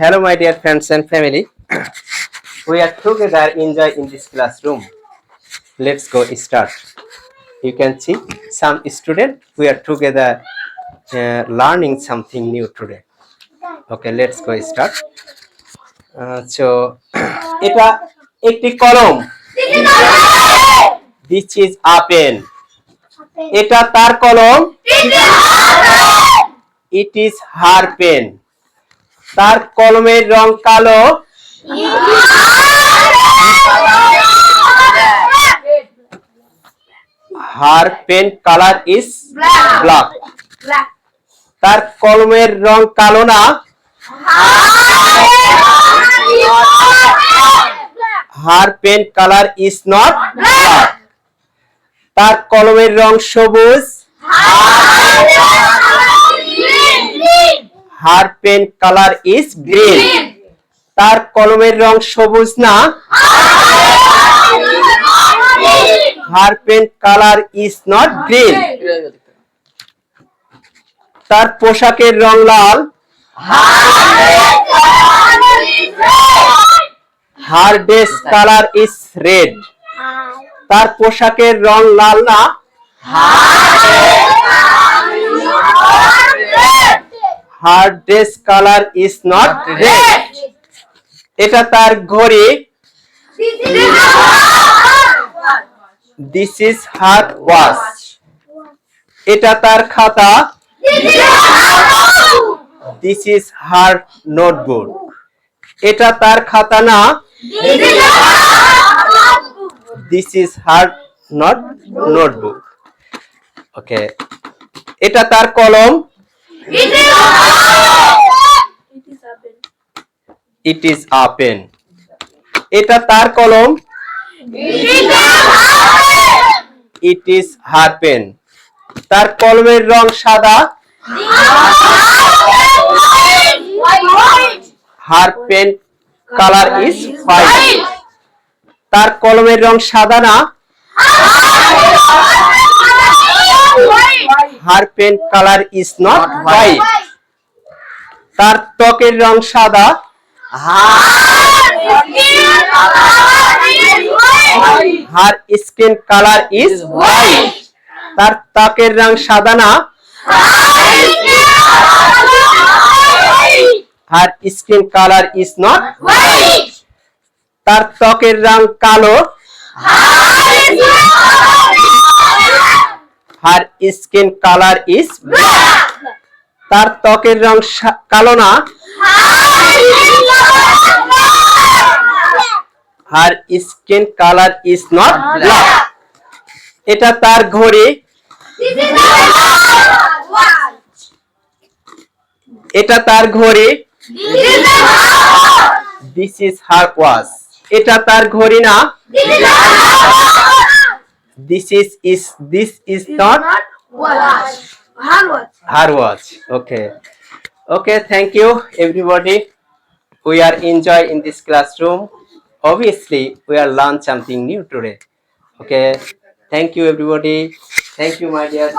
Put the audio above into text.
Hello, my dear friends and family. we are together enjoy in this classroom. Let's go start. You can see some student. We are together uh, learning something new today. Okay, let's go start. Uh, so এটা একটি কলম this is a pen এটা তার কলম it is her pen তার কলমের রং কালো। Her pen colour is black তার কলমের রং কালো না। Her pen colour is not black তার কলমের রং সবুজ। Her pen colour is green তার কলমের রং সবুজ না? Her pen colour is not green তার পোশাকের রং লাল? Her dress colour is red তার পোশাকের রং লাল না? Her dress colour is not red এটা তার ঘড়ি। দিস ইজ হার ওয়াচ এটা তার খাতা। দিস ইজ হার নোটবুক এটা তার খাতা না। This is her not notebook okay এটা তার কলম। ইট ইজ আ পেন এটা তার কলম? ইট ইজ হার পেন তার কলমের রং সাদা? Her pen colour is white. তার কলমের রং সাদা না? Her pen colour is not white তার ত্বকের রং সাদা। Her skin colour is white তার ত্বকের রং সাদা না। Her skin colour is not white তার ত্বকের রং কালো। হার স্কিন কালার ইজ তার ত্বকের রং কালো না। Her skin colour is not এটা তার ঘড়ি। এটা তার ঘড়ি। দিস ইজ হার ওয়াচ এটা তার ঘড়ি না। this is is this is not not watch. Hard watch. her okay. Okay thank you everybody. We are enjoy in this classroom. Obviously we are learn something new today. Okay. Thank you everybody. Thank you my dear.